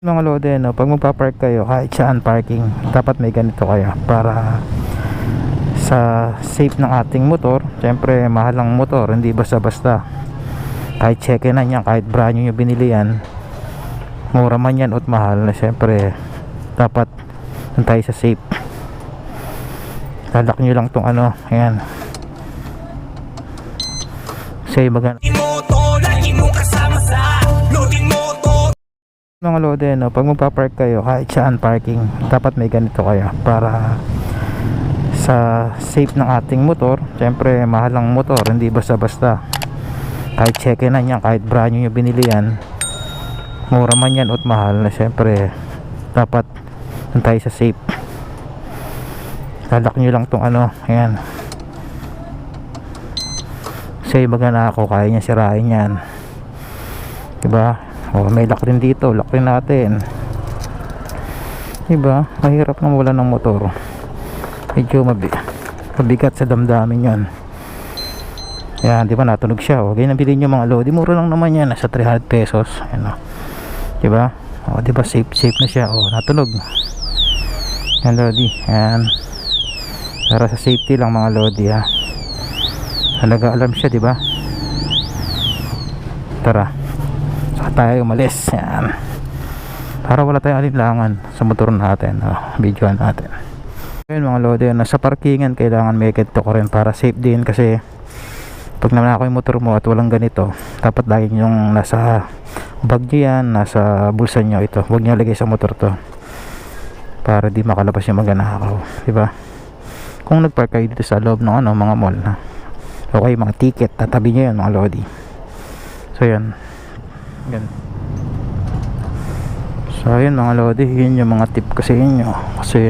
mga lode no pag magpa-park kayo kahit saan parking dapat may ganito kayo para sa safe ng ating motor. Syempre mahal ang motor hindi basta basta kahit check na yan kahit brand new nyo binili yan mura man yan at mahal syempre dapat tayo sa safe. Lalak nyo lang tong ano ayan. Say baga mga lode no pag magpa-park kayo kahit saan parking dapat may ganito kayo para sa safe ng ating motor. Syempre mahal ang motor hindi basta basta kahit check na yan kahit brand new nyo binili yan mura man yan at mahal na syempre dapat tayo sa safe. Lalak nyo lang tong ano ayan. Say baga na ako kaya niya sirain yan. Diba oh, may lock rin dito. Lock rin natin. Diba? Mahirap na wala ng motor. Medyo mabi mabigat sa damdamin yan. Yan di ba? Natunog siya. Oh. ganyan bilhin nyo mga lodi. Mura lang naman yan. Nasa 300 pesos. Yan oh. di ba oh, di ba safe safe na siya. Oh natunog. Yan lodi. Yan. Para sa safety lang mga lodi ha halaga alam siya di ba? Tara saka tayo umalis yan. Para wala tayong alinlangan sa motor natin oh, videoan natin. Yun mga lode nasa parkingan kailangan may ganito ko rin para safe din kasi pag naman ako yung motor mo at walang ganito dapat lagi yung nasa bag nyo yan nasa bulsa nyo ito huwag nyo lagay sa motor to para di makalabas yung mga nakakaw di ba? Kung nagpark kayo dito sa loob ng ano mga mall okay mga ticket tatabi nyo yan mga lodi. So yan yan so yun mga lodi yun yung mga tip ko sa inyo. Kasi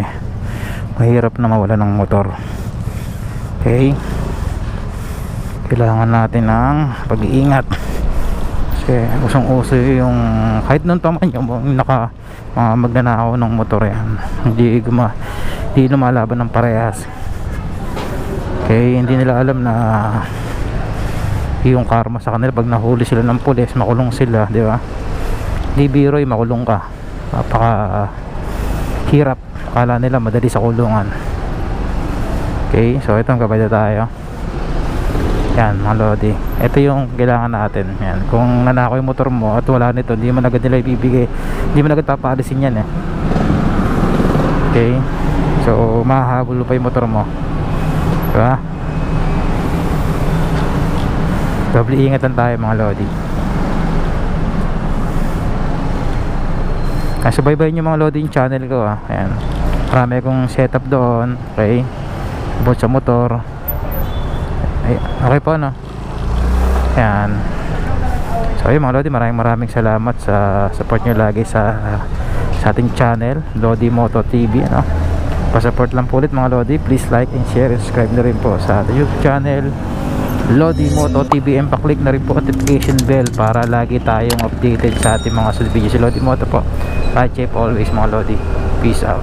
mahirap na mawala ng motor. Okay? Kailangan natin ng pag-iingat. Kasi usong uso yung kahit noon pa man yung naka mga magnanakaw ng motor yan. Hindi guma hindi lumalaban ng parehas. Okay? Hindi nila alam na yung karma sa kanila pag nahuli sila ng pulis makulong sila di ba? Di biro eh, makulong ka. Napaka hirap akala nila madali sa kulungan. Okay so ito ang kabada tayo. Yan mga lodi ito yung kailangan natin. Yan. Kung nanakaw yung motor mo at wala nito hindi mo agad nila ibibigay. Hindi mo agad papaalisin yan eh. Okay? So mahahabol pa yung motor mo. Diba doble ingatan tayo mga lodi Kaya subaybayin nyo mga loading channel ko ah. Ayan. Marami akong setup doon. Okay. About sa motor. Ay, okay po no. Ayan. So ayun mga lodi, maraming maraming salamat sa support nyo lagi sa sa ating channel, Lodi Moto TV, ano. Pa-support lang po ulit mga lodi. Please like and share and subscribe na rin po sa YouTube channel. Lodi Moto TV and pa-click na rin po notification bell para lagi tayong updated sa ating mga sunod video. Si Lodi Moto po. Bye, Chip always mga Lodi. Peace out.